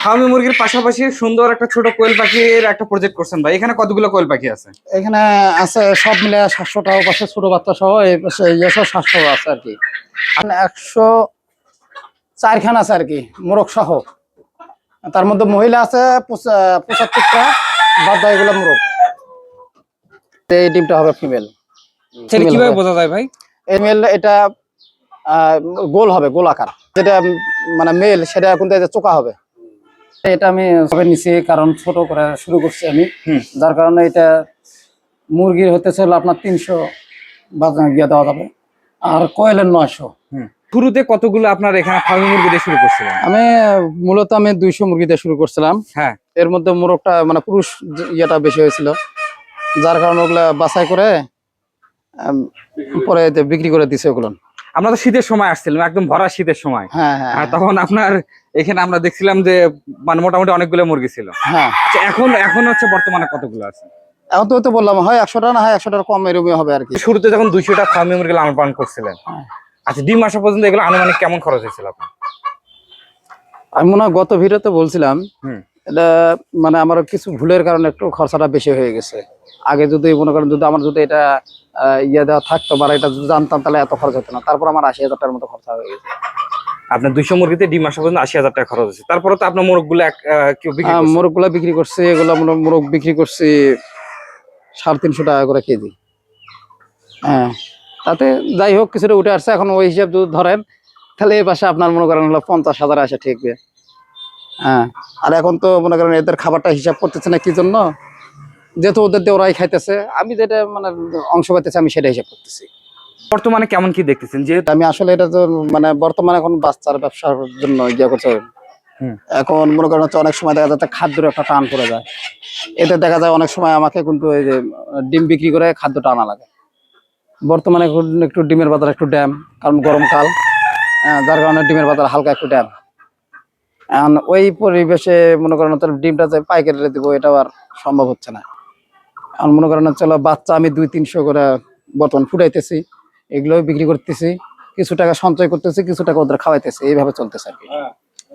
Fermi মুরগির পাশাপাশি সুন্দর একটা ছোট কোয়েল পাখির একটা প্রজেক্ট করছেন ভাই। এখানে কতগুলো কোয়েল পাখি আছে? এখানে আছে সব মিলে সাতশো টাকা পাশে ছোট বাচ্চা সহ এই পাশে ইয়েসব সাতশো আছে আর কি। একশো চারখান আছে আর কি মোরগ সহ। তার মধ্যে মহিলা আছে পঁচা- পঁচাত্তরটা বাদ এগুলো মোরগ। এই ডিমটা হবে ফিমেল সেটা কীভাবে বোঝা যায় ভাই? এই মেল এটা গোল হবে গোল আকার। যেটা মানে মেল সেটা কিন্তু চোকা হবে। এটা আমি সবে নিছি কারণ ছোট করে শুরু করছি আমি। যার কারণে এটা মুরগির হতে ছিল আপনার তিনশো গিয়ে দেওয়া যাবে আর কোয়েলের নয়শো। শুরুতে কতগুলো আপনার এখানে ফার্মি মুরগি দিয়ে শুরু করছিলেন? আমি মূলত আমি দুইশো মুরগি দিয়ে শুরু করছিলাম। হ্যাঁ। এর মধ্যে মোরগটা মানে পুরুষ ইয়েটা বেশি হয়েছিল যার কারণে ওগুলা বাছাই করে পরে বিক্রি করে দিছে ওগুলো। আমরা তো শীতের সময় আসছিলাম একদম ভরা শীতের সময়। হ্যাঁ হ্যাঁ তখন আপনার এখানে আমরা দেখছিলাম যে মানে মোটামুটি অনেকগুলো মুরগি ছিল। হ্যাঁ। আচ্ছা, এখন এখন হচ্ছে বর্তমানে কতগুলো আছে? এখন তো তো বললাম হয় একশো টাকা না হয় একশো টাকা কম এরকমই হবে আর কি। শুরুতে যখন দুইশোটা ফার্মি মুরগি লালন পালন করছিলেন হ্যাঁ। আচ্ছা ডিম আসা পর্যন্ত এগুলো আনুমানিক কেমন খরচ হয়েছিল আপনার? আমি মনে হয় গত ভিডিওতে বলছিলাম এটা মানে আমার কিছু ভুলের কারণে একটু খরচাটা বেশি হয়ে গেছে। আগে যদি মনে করেন যদি আমার যদি এটা ইয়ে দেওয়া থাকতো বা এটা যদি জানতাম তাহলে এত খরচ হতো না। তারপর আমার আশি হাজার টাকার মতো খরচা হয়ে গেছে। আপনার দুইশো মুরগিতে ডিম আসা পর্যন্ত আশি হাজার টাকা খরচ হয়েছে। তারপরে তো আপনার মোরগগুলো। মোরগগুলা বিক্রি করছি এগুলো মোরগ- মোরগ বিক্রি করছি সাড়ে তিনশো টাকা করে কেজি। হ্যাঁ তাতে যাই হোক কিছুটা উঠে আসছে। এখন ওই হিসাব যদি ধরেন তাহলে এই পাশে আপনার মনে করেন হলো পঞ্চাশ হাজার আসে ঠিকবে হ্যাঁ আর এখন তো মনে করেন এদের খাবারটা হিসাব করতেছে না কি জন্য? যেহেতু ওদের দিয়ে ওরাই খাইতেছে আমি যেটা মানে অংশ পাইতেছি আমি সেটা হিসাব করতেছি। বর্তমানে কেমন কি দেখতেছেন? যে আমি আসলে এটা তো মানে বর্তমানে এখন বাচ্চার ব্যবসার জন্য ইয়ে করছে। এখন মনে করেন হচ্ছে অনেক সময় দেখা যাচ্ছে খাদ্যের একটা টান পড়ে যায়। এতে দেখা যায় অনেক সময় আমাকে কিন্তু এই যে ডিম বিক্রি করে খাদ্য টানা লাগে। বর্তমানে এখন একটু ডিমের বাজার একটু ড্যাম কারণ গরমকাল যার কারণে ডিমের বাজার হালকা একটু ড্যাম। এখন ওই পরিবেশে মনে করেন হচ্ছে ডিমটা যে পাইকারি দিব এটা আর সম্ভব হচ্ছে না। এখন মনে করেন চলো বাচ্চা আমি দুই তিনশো করে বর্তমান ফুটাইতেছি এগুলো বিক্রি করতেছি কিছু টাকা সঞ্চয় করতেছি কিছু টাকা ওদের খাওয়াইতেছি এইভাবে চলতেছে আর কি।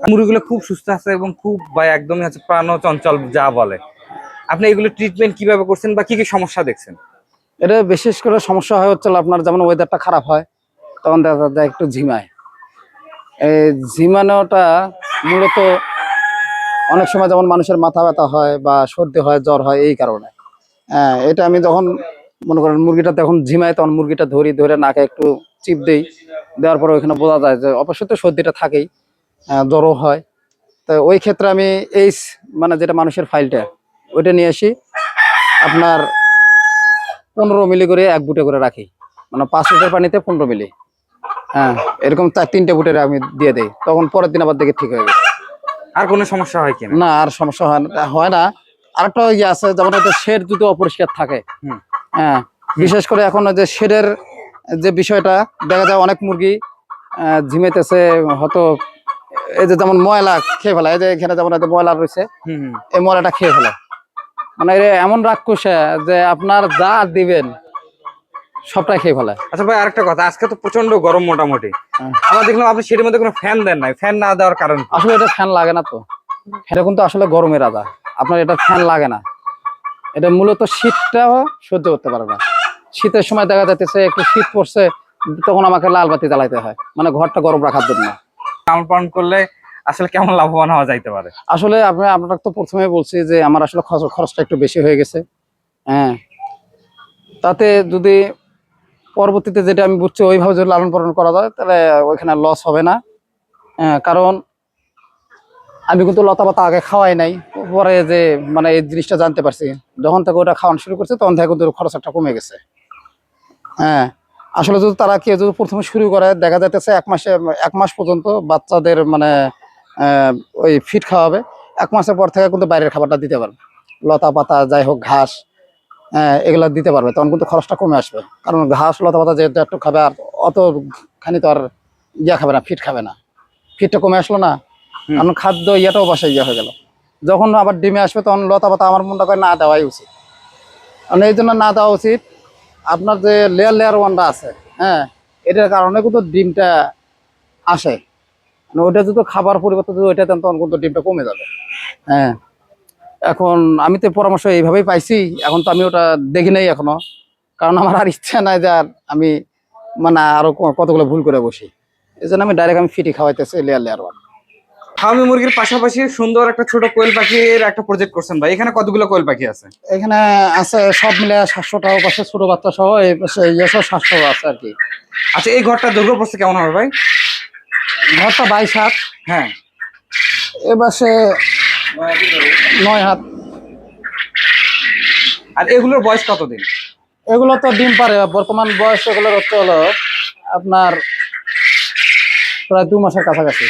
মুরগিগুলো খুব সুস্থ আছে এবং খুব বা একদমই হচ্ছে প্রাণ চঞ্চল যা বলে। আপনি এগুলো ট্রিটমেন্ট কীভাবে করছেন বা কি কি সমস্যা দেখছেন? এটা বিশেষ করে সমস্যা হয় হচ্ছে আপনার যেমন ওয়েদারটা খারাপ হয় তখন দেখা যায় একটু ঝিমায়। এই ঝিমানোটা মূলত অনেক সময় যেমন মানুষের মাথা ব্যথা হয় বা সর্দি হয় জ্বর হয় এই কারণে। হ্যাঁ এটা আমি যখন মনে করেন মুরগিটা যখন ঝিমাই তখন মুরগিটা ধরি ধরে নাকে একটু চিপ দেই। দেওয়ার পরে ওইখানে বোঝা যায় যে অবশ্যই তো সর্দিটা থাকেই জ্বরও হয়। তো ওই ক্ষেত্রে আমি এই মানে যেটা মানুষের ফাইলটা ওইটা নিয়ে আসি। আপনার পনেরো মিলি করে এক বুটে করে রাখি। মানে পাঁচ লিটার পানিতে পনেরো মিলি। হ্যাঁ এরকম চার তিনটে বুটের আমি দিয়ে দেই। তখন পরের দিন আবার দেখে ঠিক হয়ে গেছে। আর কোনো সমস্যা হয় কি না আর সমস্যা হয় না হয় না। আরেকটা ইয়ে আছে যেমন ওদের শেড যদি অপরিষ্কার থাকে। হ্যাঁ বিশেষ করে এখন ওই যে শেডের যে বিষয়টা দেখা যায় অনেক মুরগি ঝিমেতেছে হয়তো এই যে যেমন ময়লা খেয়ে ফেলা এই যে এখানে যেমন ময়লা রয়েছে। এই ময়লাটা খেয়ে ফেলে। মানে এরা এমন রাক্ষসে যে আপনার যা দিবেন সবটাই খেয়ে ফেলে। আচ্ছা ভাই আরেকটা কথা আজকে তো প্রচণ্ড গরম মোটামুটি। হ্যাঁ। আমরা দেখলাম আপনি সেটির মধ্যে কোনো ফ্যান দেন নাই ফ্যান না দেওয়ার কারণ আসলে এটা ফ্যান লাগে না তো। এটা কিন্তু আসলে গরমের আদা। আপনার এটা ফ্যান লাগে না। এটা মূলত শীতটাও সহ্য করতে পারে না। শীতের সময় দেখা যাচ্ছে একটু শীত পড়ছে তখন আমাকে লাল বাতি জ্বালাইতে হয়। মানে ঘরটা গরম রাখার জন্য। লালন পালন করলে আসলে কেমন লাভবান হওয়া যাইতে পারে? আসলে আপনি আপনারা তো প্রথমে বলছি যে আমার আসলে খরচ- খরচটা একটু বেশি হয়ে গেছে। হ্যাঁ। তাতে যদি পরবর্তীতে যেটা আমি বুঝছি ওইভাবে যদি লালন পালন করা যায় তাহলে ওইখানে লস হবে না। হ্যাঁ, কারণ আমি কিন্তু লতা পাতা আগে খাওয়াই নাই, পরে যে মানে এই জিনিসটা জানতে পারছি। যখন থেকে ওটা খাওয়ানো শুরু করছে, তখন থেকে কিন্তু খরচ একটা কমে গেছে। হ্যাঁ আসলে যদি তারা কেউ যদি প্রথমে শুরু করে, দেখা যাইতেছে এক মাসে, এক মাস পর্যন্ত বাচ্চাদের মানে ওই ফিট খাওয়াবে, এক মাসের পর থেকে কিন্তু বাইরের খাবারটা দিতে পারবে। লতা পাতা, যাই হোক, ঘাস হ্যাঁ এগুলা দিতে পারবে, তখন কিন্তু খরচটা কমে আসবে। কারণ ঘাস, লতা পাতা যেহেতু একটু খাবে, আর অত খানি তো আর ইয়া খাবে না ফিট খাবে না। ফিটটা কমে আসলো না। কারণ খাদ্য ইয়াটাও বাসায় ইয়া হয়ে গেল। যখন আবার ডিমে আসবে, তখন লতা পাতা আমার মনটা করে না, দেওয়াই উচিত। কারণ এই জন্য না দেওয়া উচিত। আপনার যে লেয়ার লেয়ার ওয়ানটা আছে হ্যাঁ এটার কারণে কিন্তু ডিমটা আসে। মানে ওইটা যদি খাবার পরিবর্তে যদি ওইটা দেন, তখন কিন্তু ডিমটা কমে যাবে। হ্যাঁ এখন আমি তো পরামর্শ এইভাবেই পাইছি, এখন তো আমি ওটা দেখি নাই এখনও। কারণ আমার আর ইচ্ছা নাই যে আর আমি মানে আরও কতগুলো ভুল করে বসি। এই জন্য আমি ডাইরেক্ট আমি ফিটি খাওয়াইতেছি লেয়ার লেয়ার ওয়ান ফার্মি মুরগির পাশাপাশি সুন্দর একটা ছোট কোয়েল পাখির একটা প্রজেক্ট করছেন ভাই। এখানে কতগুলো কোয়েল পাখি আছে? এখানে আছে সব মিলে সাতশো টাকা পাশে ছোট বাচ্চা সহ এই পাশে ইয়ে সাতশো আছে আর কি। আচ্ছা এই ঘরটা দৈর্ঘ্য পড়ছে কেমন হবে ভাই? ঘরটা বাইশ হাত। হ্যাঁ। এ পাশে নয় হাত। আর এগুলোর বয়স কতদিন? এগুলো তো ডিম পারে বর্তমান বয়স এগুলোর হচ্ছে হলো আপনার প্রায় দু মাসের কাছাকাছি।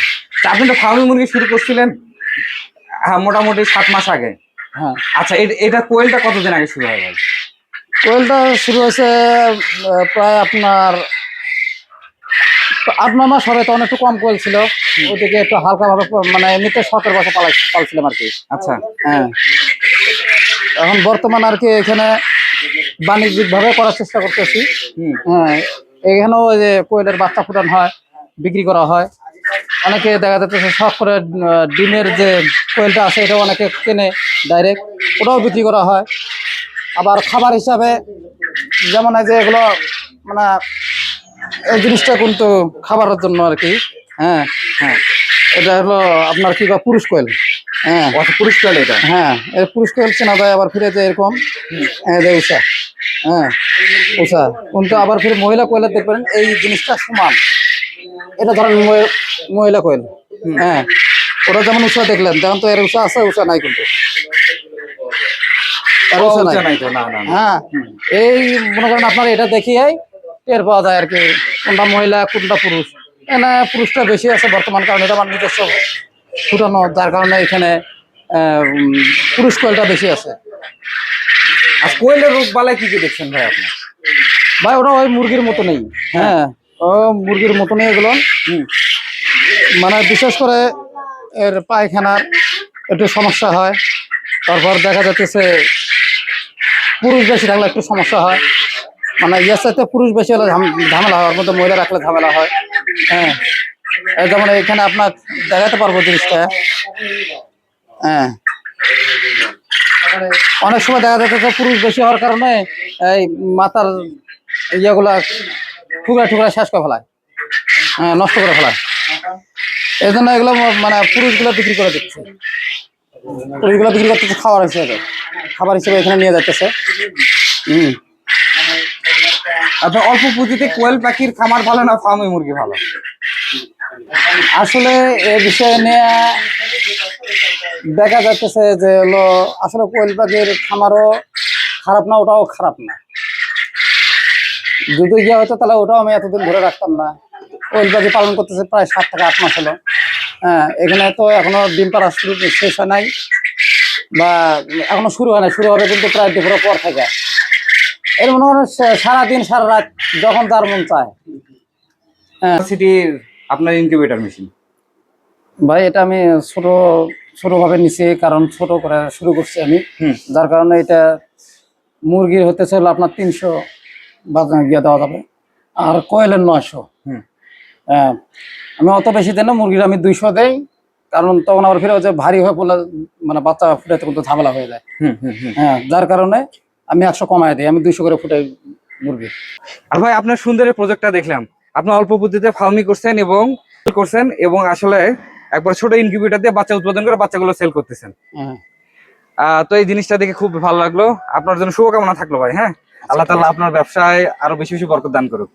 আপনি তো ফার্মি মুরগি শুরু করছিলেন হ্যাঁ মোটামুটি সাত মাস আগে। হ্যাঁ। আচ্ছা এটা কোয়েলটা কতদিন আগে শুরু হয় ভাই? কোয়েলটা শুরু হয়েছে প্রায় আপনার আট নয় মাস হবে তখন একটু কম কোয়েল ছিল। ওদিকে একটু হালকা ভাবে মানে এমনিতে শখের বসে পালাই পালছিলাম আর কি। আচ্ছা। হ্যাঁ। এখন বর্তমান আর কি এখানে বাণিজ্যিকভাবে করার চেষ্টা করতেছি। হুম। হ্যাঁ এখানেও ওই যে কোয়েলের বাচ্চা ফুটানো হয় বিক্রি করা হয়। অনেকে দেখা যাচ্ছে শখ করে ডিমের যে কোয়েলটা আছে এটাও অনেকে কেনে ডাইরেক্ট ওটাও বিক্রি করা হয়। আবার খাবার হিসাবে যেমন যে এগুলো মানে এই জিনিসটা কিন্তু খাবারের জন্য আর কি। হ্যাঁ হ্যাঁ। এটা হলো আপনার কি পুরুষ কোয়েল। হ্যাঁ। পুরুষ কোয়েল এটা? হ্যাঁ এই পুরুষ কোয়েল চেনা যায় আবার ফিরে যায় এরকম। হ্যাঁ যে উষা। হ্যাঁ উষা। কিন্তু আবার ফিরে মহিলা কোয়েলের দেখবেন এই জিনিসটা সমান। এটা ধরেন মহিলা কোয়েল। হ্যাঁ। ওরা যেমন উষা দেখলেন যেমন তো এর উষা আছে উষা নাই কিন্তু। হ্যাঁ এই মনে করেন আপনার এটা দেখিয়েই টের পাওয়া যায় আর কি কোনটা মহিলা কোনটা পুরুষ। এখানে পুরুষটা বেশি আছে বর্তমান কারণে এটা আমার নিজস্ব ফুটানো যার কারণে এখানে পুরুষ কোয়েলটা বেশি আছে। আর কোয়েলের রোগ বালায় কি কি দেখছেন ভাই আপনি? ভাই ওটা ওই মুরগির মতো নেই হ্যাঁ ও মুরগির মতো নেই এগুলো মানে বিশেষ করে এর পায়খানার একটু সমস্যা হয়। তারপর দেখা যাচ্ছে পুরুষ বেশি থাকলে একটু সমস্যা হয়। মানে ইয়ার সাথে পুরুষ বেশি হলে ঝামেলা হয় ওর মধ্যে মহিলা রাখলে ঝামেলা হয়। হ্যাঁ। যেমন এখানে আপনার দেখাতে পারব জিনিসটা। হ্যাঁ। অনেক সময় দেখা যাচ্ছে পুরুষ বেশি হওয়ার কারণে এই মাথার ইয়েগুলা ঠুকরা ঠুকরা শেষ করে ফেলায়। হ্যাঁ নষ্ট করে ফেলায়। এই জন্য এগুলো মানে পুরুষগুলো বিক্রি করে দিচ্ছে। পুরুষগুলো বিক্রি করতেছে খাবার হিসেবে খাবার হিসেবে এখানে নিয়ে যাচ্ছে হুম। আপনার অল্প পুঁজিতে কোয়েল পাখির খামার ভালো না ফার্মি মুরগি ভালো? আসলে এ বিষয়ে নিয়ে দেখা যাচ্ছে যে হলো আসলে কোয়েল পাখির খামারও খারাপ না, ওটাও খারাপ না। যদি গিয়ে হতো তাহলে ওটাও আমি এতদিন ধরে রাখতাম না। কোয়েল পাখি পালন করতেছে প্রায় সাত থেকে আট মাস হলো। হ্যাঁ এখানে তো এখনও ডিম পাড়া শুরু শেষ হয় নাই বা এখনও শুরু হয় না শুরু হবে কিন্তু প্রায় দুপুরের পর থেকে। এর মনে হয় সারাদিন সারা রাত যখন তার মন চায়। সিটির আপনার ইনকিউবেটর মেশিন ভাই এটা আমি ছোট ছোট ভাবে নিছি কারণ ছোট করে শুরু করছি আমি। যার কারণে এটা মুরগির হতে চলে আপনার তিনশো বাজার গিয়ে দেওয়া যাবে। আর কোয়েলের নয়শো। হুম। হ্যাঁ আমি অত বেশি দেন না মুরগির আমি দুইশো দেই কারণ তখন আবার ফিরে হচ্ছে ভারী হয়ে পড়লে মানে বাচ্চা ফুটাতে কিন্তু ঝামেলা হয়ে যায়। হ্যাঁ যার কারণে আমি একশো কমায় দিই আমি দুইশো করে ফুটাই মুরগি। আর ভাই আপনার সুন্দরের প্রজেক্টটা দেখলাম। আপনি অল্প বুদ্ধিতে ফার্মি করছেন এবং করছেন এবং আসলে একবার ছোট ইনকিউবেটর দিয়ে বাচ্চা উৎপাদন করে বাচ্চাগুলো সেল করতেছেন। হ্যাঁ। তো এই জিনিসটা দেখে খুব ভালো লাগল। আপনার জন্য শুভকামনা থাকল ভাই হ্যাঁ? আল্লাহ তাআলা আপনার ব্যবসায় আরও বেশি বেশি বরকত দান করুক।